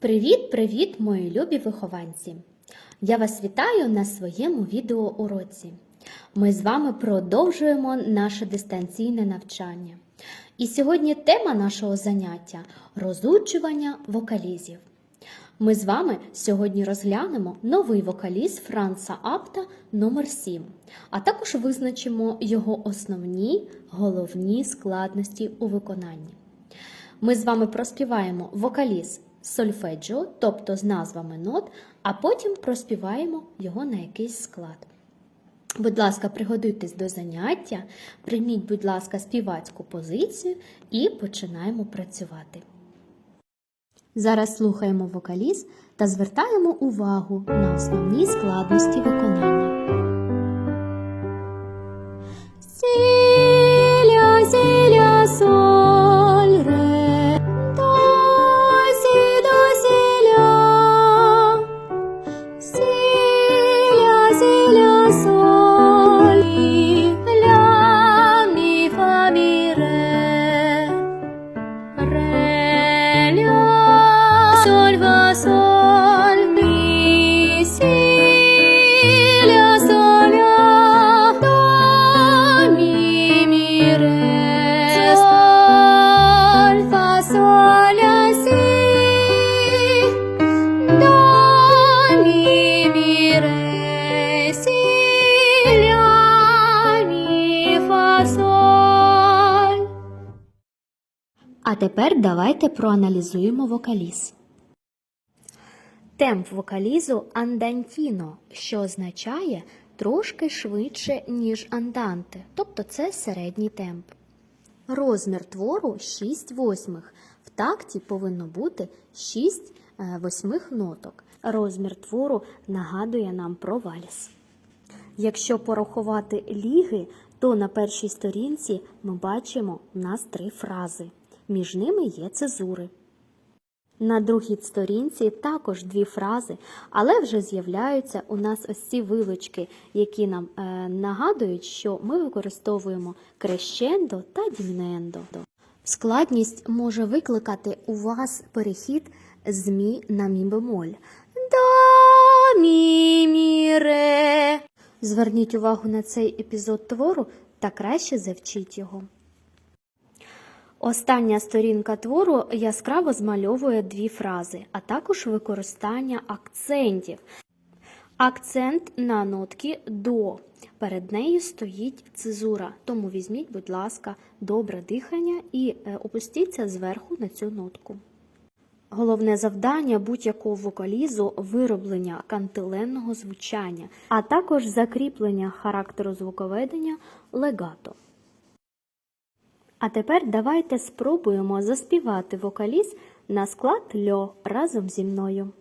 Привіт-привіт, мої любі вихованці! Я вас вітаю на своєму відеоуроці. Ми з вами продовжуємо наше дистанційне навчання. І сьогодні тема нашого заняття розучування вокалізів. Ми з вами сьогодні розглянемо новий вокаліз Франца Апта номер 7 а також визначимо його основні головні складності у виконанні. Ми з вами проспіваємо вокаліз сольфеджіо, тобто з назвами нот, а потім проспіваємо його на якийсь склад. Будь ласка, приготуйтесь до заняття, прийміть, будь ласка, співацьку позицію і починаємо працювати. Зараз слухаємо вокаліз та звертаємо увагу на основні складності виконання. Тепер давайте проаналізуємо вокаліз. Темп вокалізу андантіно, що означає трошки швидше, ніж анданте, тобто це середній темп. Розмір твору 6 восьмих. В такті повинно бути 6 е, восьмих ноток. Розмір твору нагадує нам про вальс. Якщо порахувати ліги, то на першій сторінці ми бачимо у нас три фрази. Між ними є цезури. На другій сторінці також дві фрази, але вже з'являються у нас ось ці вилочки, які нам е, нагадують, що ми використовуємо крещендо та дімнендо. Складність може викликати у вас перехід з мі на мі бемоль. До мі мі ре. Зверніть увагу на цей епізод твору та краще завчіть його. Остання сторінка твору яскраво змальовує дві фрази, а також використання акцентів. Акцент на нотки до. Перед нею стоїть цезура, тому візьміть, будь ласка, добре дихання і е, опустіться зверху на цю нотку. Головне завдання будь-якого вокалізу вироблення кантиленного звучання, а також закріплення характеру звуковедення легато. А тепер давайте спробуємо заспівати вокаліз на склад льо разом зі мною.